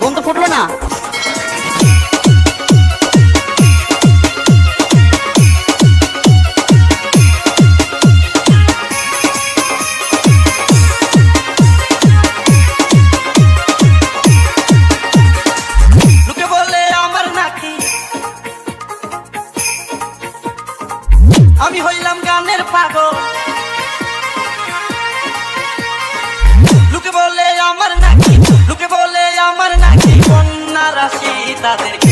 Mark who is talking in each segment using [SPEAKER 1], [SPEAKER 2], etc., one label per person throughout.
[SPEAKER 1] Bomb তো ফুটলো না
[SPEAKER 2] আমি হইলাম গানের পাগল। লোকে বলে আমার আমার নাকি কন্যা রাশি তাদেরকে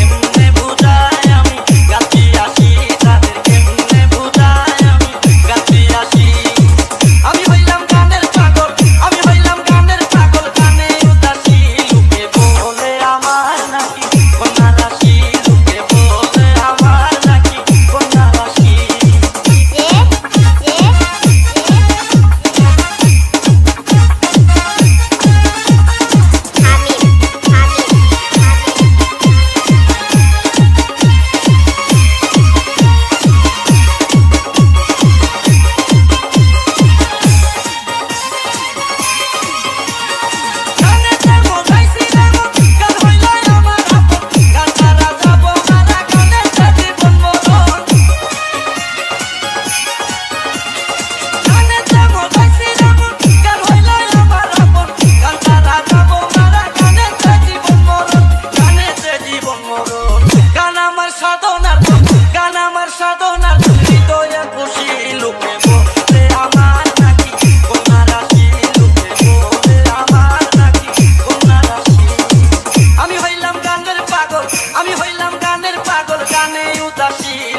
[SPEAKER 2] মনে উদাসী